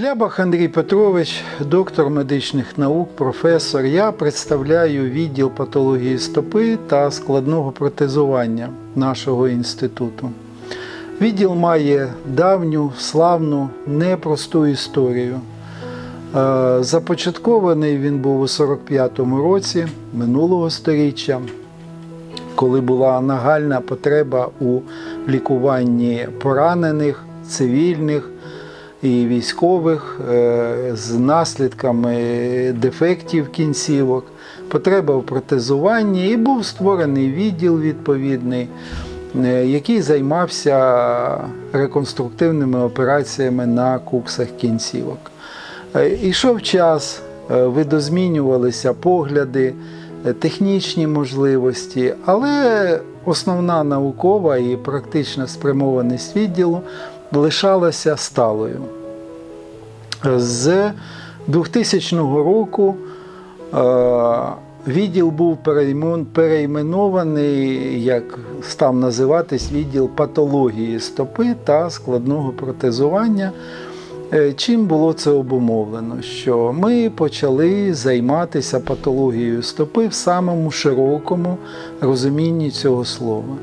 Глябах Андрій Петрович, доктор медичних наук, професор. Я представляю відділ патології стопи та складного протезування нашого інституту. Відділ має давню, славну, непросту історію. Е, Започаткований він був у 45-му році минулого століття, коли була нагальна потреба у лікуванні поранених, цивільних і військових е, з наслідками дефектів кінцівок, потреба в протезуванні, і був створений відділ відповідний, е, який займався реконструктивними операціями на куксах кінцівок. Е, Ішов час, видозмінювалися погляди, технічні можливості, але основна наукова і практична спрямованість відділу лишалася сталою. З 2000 року е, відділ був перейменований, як став називатись відділ патології стопи та складного протезування. Е, Чим було це обумовлено? Що ми почали займатися патологією стопи в самому широкому розумінні цього слова.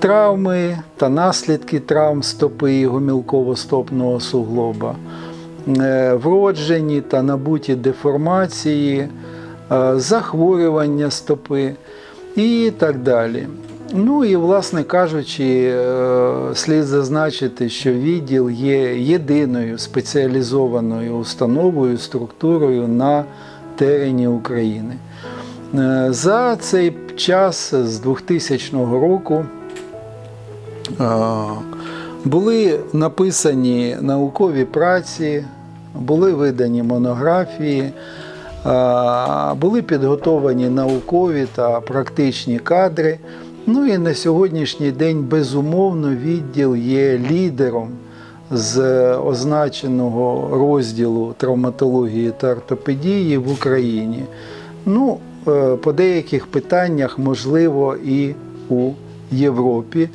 Травми та наслідки травм стопи і гомілково-стопного суглоба, е, вроджені та набуті деформації, е, захворювання стопи і так далі. Ну і, власне кажучи, е, слід зазначити, що відділ є єдиною спеціалізованою установою, структурою на терені України. За цей час з 2000 року були написані наукові праці, були видані монографії, були підготовані наукові та практичні кадри. Ну і на сьогоднішній день, безумовно, відділ є лідером з означеного розділу травматології та ортопедії в Україні. Ну, е, по деяких питаннях, можливо, і у Європі,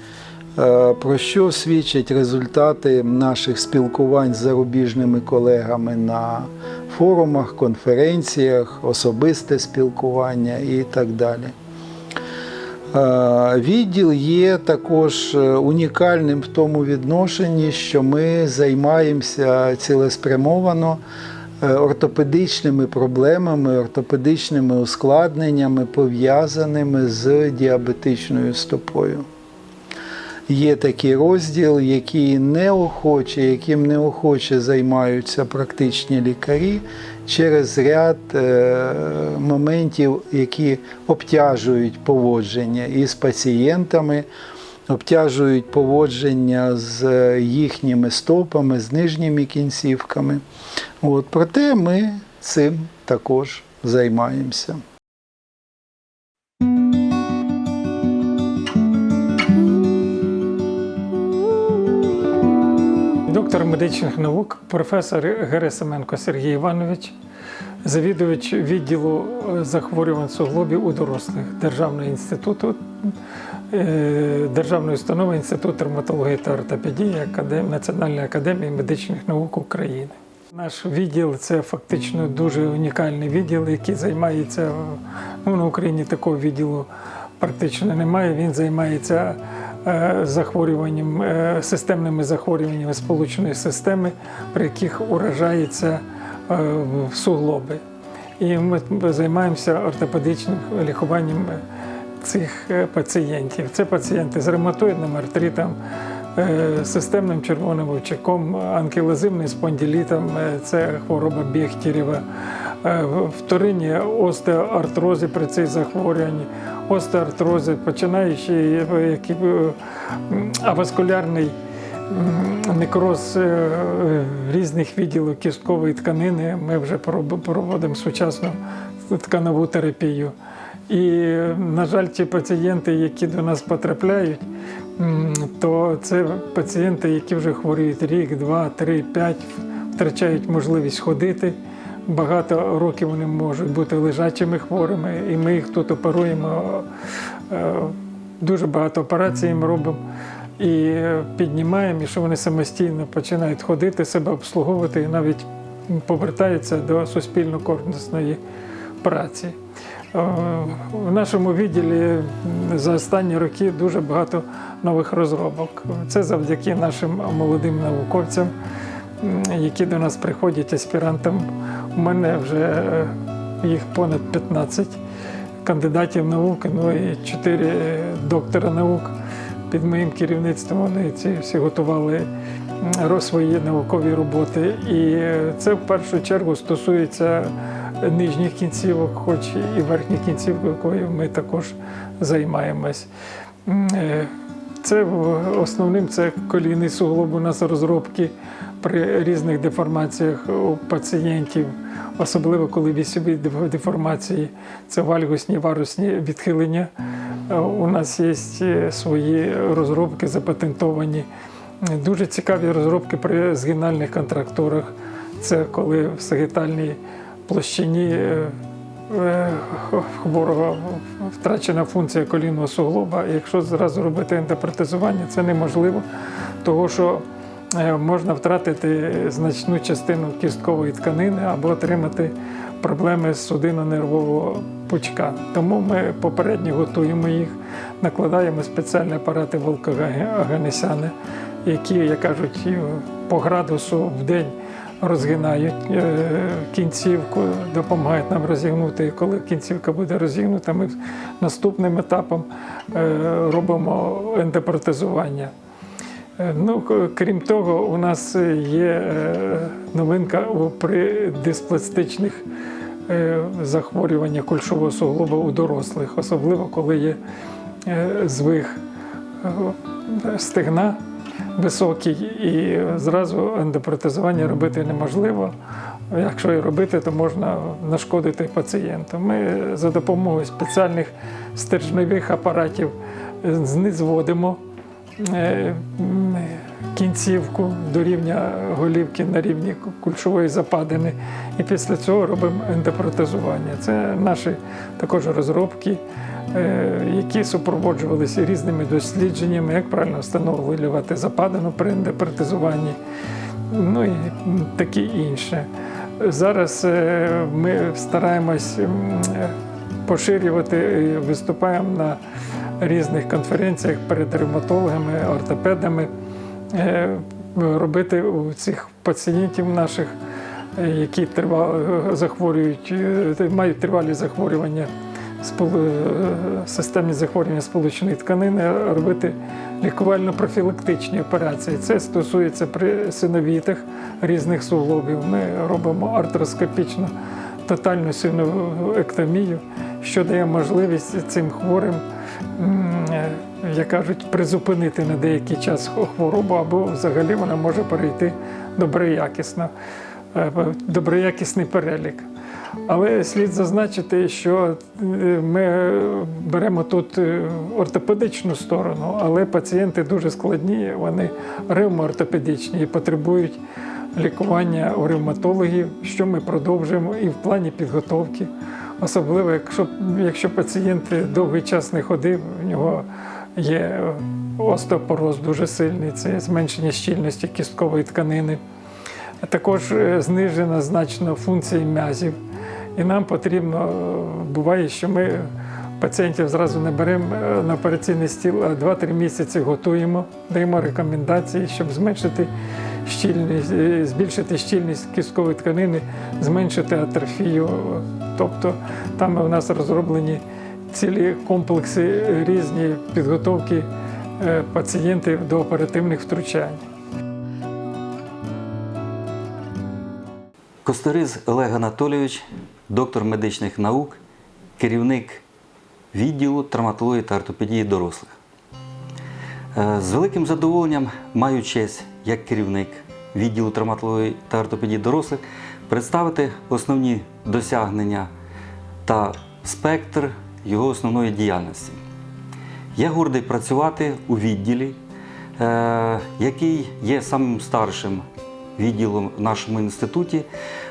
про що свідчать результати наших спілкувань з зарубіжними колегами на форумах, конференціях, особисте спілкування і так далі. Е, Відділ є також е, унікальним в тому відношенні, що ми займаємося цілеспрямовано е, ортопедичними проблемами, ортопедичними ускладненнями, пов'язаними з діабетичною стопою. Є такий розділ, який неохоче, яким неохоче займаються практичні лікарі через ряд е, моментів, які обтяжують поводження із пацієнтами, обтяжують поводження з їхніми стопами, з нижніми кінцівками. От, проте ми цим також займаємося. Доктор медичних наук, професор Герасименко Сергій Іванович, завідувач відділу е, захворювань суглобів у дорослих Державного інституту, е, Державної установи Інститут травматології та ортопедії Національної академії медичних наук України. Наш відділ це фактично дуже унікальний відділ, який займається ну, на Україні такого відділу практично немає. Він займається захворюванням, е, системними захворюваннями сполучної системи, при яких уражаються е, суглоби. І ми займаємося ортопедичним лікуванням цих е, пацієнтів. Це пацієнти з ревматоїдним артритом, е, системним червоним очаком, анкілозивним спондилітом, е, це хвороба Бехтєрєва, е, вторинні остеоартрози при цих захворюванні, остеоартрози, починаючи е, е, аваскулярний некроз е, різних відділів кісткової тканини. Ми вже проводимо сучасну тканову терапію. І, на жаль, ті пацієнти, які до нас потрапляють, то це пацієнти, які вже хворіють рік, два, три, п'ять, втрачають можливість ходити. Багато років вони можуть бути лежачими хворими, і ми їх тут оперуємо. е, Дуже багато операцій їм робимо. і піднімаємо, і що вони самостійно починають ходити, себе обслуговувати і навіть повертаються до суспільно-корисної праці. Е, В нашому відділі за останні роки дуже багато нових розробок. Це завдяки нашим молодим науковцям, які до нас приходять аспірантам. У мене вже е, їх понад 15 кандидатів наук, ну і 4 доктора наук. Під моїм керівництвом вони ці всі готували свої наукові роботи. І е, це в першу чергу стосується нижніх кінцівок, хоч і верхніх кінцівок, якою ми також займаємось. Е, Це основним це колійний суглоб у нас розробки при різних деформаціях у пацієнтів, особливо коли вісьові деформації, це вальгусні варусні відхилення. Е, У нас є е, свої розробки запатентовані. Дуже цікаві розробки при згинальних контрактурах. Це коли в сагітальній площині е, хворого втрачена функція колінного суглоба. Якщо зразу робити ендопротезування, це неможливо, тому що можна втратити значну частину кісткової тканини або отримати проблеми з судинно-нервового пучка. Тому ми попередньо готуємо їх, накладаємо спеціальні апарати Волкоганесяни, які, як кажуть, по градусу в день розгинають е, кінцівку, допомагають нам розігнути. І коли кінцівка буде розігнута, ми наступним етапом е, робимо ендопротезування. Е, Ну, крім того, у нас є е, новинка при диспластичних е, захворюваннях кульшового суглоба у дорослих, особливо коли є е, звих е, стегна високий, і зразу ендопротезування робити неможливо. Якщо і робити, то можна нашкодити пацієнту. Ми за допомогою спеціальних стержневих апаратів е, знизводимо е, кінцівку до рівня голівки на рівні кульшової западини. І після цього робимо ендопротезування. Це наші також розробки, е, які супроводжувалися різними дослідженнями, як правильно встановлювати западину при ендопротезуванні, ну і таке інше. Зараз е, ми стараємось е, поширювати, виступаємо на різних конференціях перед ревматологами, ортопедами, е, робити у цих пацієнтів наших, е, які тривали, захворюють, е, мають тривалі захворювання, е, системні захворювання сполучної тканини, робити лікувально-профілактичні операції. Це стосується при синовітах різних суглобів. Ми робимо артроскопічну тотальну синовектомію, що дає можливість цим хворим, як кажуть, призупинити на деякий час хворобу, або взагалі вона може перейти доброякісно, е, доброякісний перелік. Але слід зазначити, що е, ми беремо тут е, ортопедичну сторону, але пацієнти дуже складні, вони ревмоортопедичні і потребують лікування у ревматологів, що ми продовжуємо і в плані підготовки. Особливо, якщо, якщо пацієнт довгий час не ходив, у нього є остеопороз дуже сильний, це зменшення щільності кісткової тканини. Також е, знижена значно функція м'язів. І нам потрібно, е, буває, що ми пацієнтів зразу не беремо е, на операційний стіл, а 2-3 місяці готуємо, даємо рекомендації, щоб зменшити щільність, е, збільшити щільність кісткової тканини, зменшити атрофію. Тобто там у нас розроблені цілі комплекси різні підготовки е, пацієнтів до оперативних втручань. Косториз Олег Анатолійович, доктор медичних наук, керівник відділу травматології та ортопедії дорослих. Е, З великим задоволенням маю честь як керівник відділу травматології та ортопедії дорослих представити основні досягнення та спектр його основної діяльності. Я гордий працювати у відділі, е, який є самим старшим відділом в нашому інституті,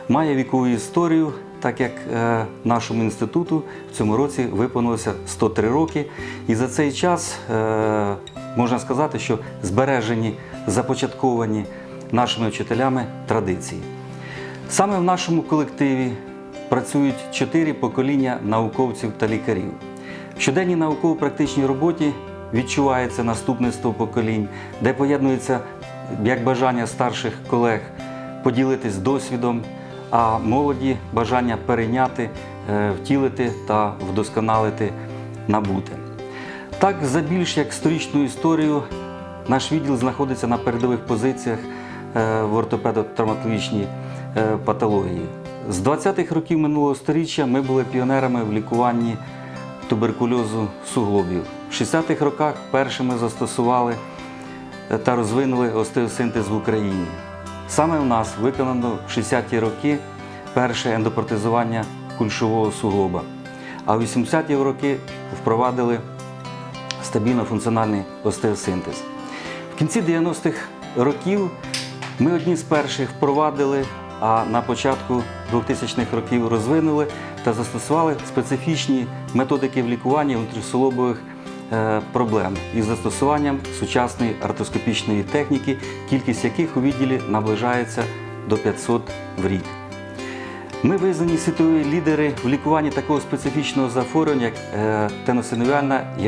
має вікову історію, так як е, нашому інституту в цьому році виповнилося 103 роки. І за цей час е, можна сказати, що збережені, започатковані нашими вчителями традиції. Саме в нашому колективі працюють чотири покоління науковців та лікарів. В щоденній науково-практичній роботі відчувається наступництво поколінь, де поєднується як бажання старших колег поділитись досвідом, а молоді бажання перейняти, е, втілити та вдосконалити набуте. Так, за більш як сторічну історію, наш відділ знаходиться на передових позиціях е, в ортопедо-травматологічній е, патології. З 20-х років минулого століття ми були піонерами в лікуванні туберкульозу суглобів. В 60-х роках першими застосували та розвинули остеосинтез в Україні. Саме в нас виконано в 60-ті роки перше ендопротезування кульшового суглоба, а в 80-ті роки впровадили стабільно функціональний остеосинтез. В кінці 90-х років ми одні з перших впровадили, а на початку 2000-х років розвинули та застосували специфічні методики в лікуванні внутрісолобових проблем із застосуванням сучасної артроскопічної техніки, кількість яких у відділі наближається до 500 в рік. Ми визнані світові лідери в лікуванні такого специфічного захворювання, як е, теносиновіальна і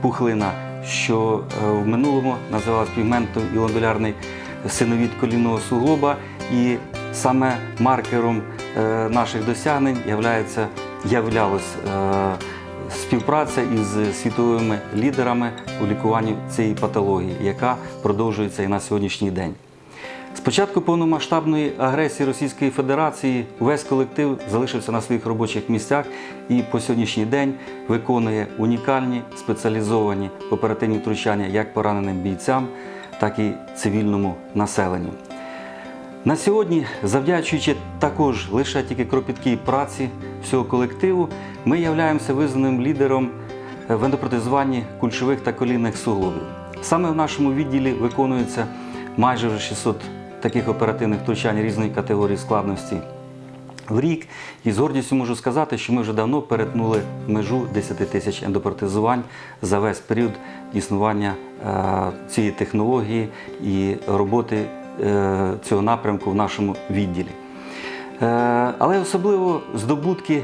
пухлина, що е, в минулому називалась пігментом ілондулярний синовід колінного суглоба. І саме маркером е, наших досягнень е, співпраця із світовими лідерами у лікуванні цієї патології, яка продовжується і на сьогоднішній день. З початку повномасштабної агресії Російської Федерації увесь колектив залишився на своїх робочих місцях і по сьогоднішній день виконує унікальні спеціалізовані оперативні втручання як пораненим бійцям, так і цивільному населенню. На сьогодні, завдячуючи також лише тільки кропіткій праці всього колективу, ми являємося визнаним лідером в ендопротезуванні кульшових та колінних суглобів. Саме в нашому відділі виконується майже вже 600 таких оперативних втручань різної категорії складності в рік. І з гордістю можу сказати, що ми вже давно перетнули межу 10 тисяч ендопротезувань за весь період існування е, цієї технології і роботи е, цього напрямку в нашому відділі. Е, Але особливо здобутки, е,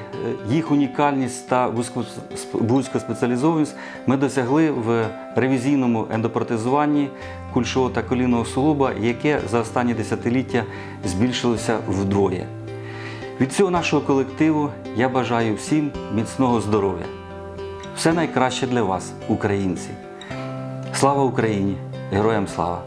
їх унікальність та вузько- вузькоспеціалізованість ми досягли в ревізійному ендопротезуванні кульшового та колінного суглоба, яке за останні десятиліття збільшилося вдвоє. Від цього нашого колективу я бажаю всім міцного здоров'я. Все найкраще для вас, українці. Слава Україні! Героям слава!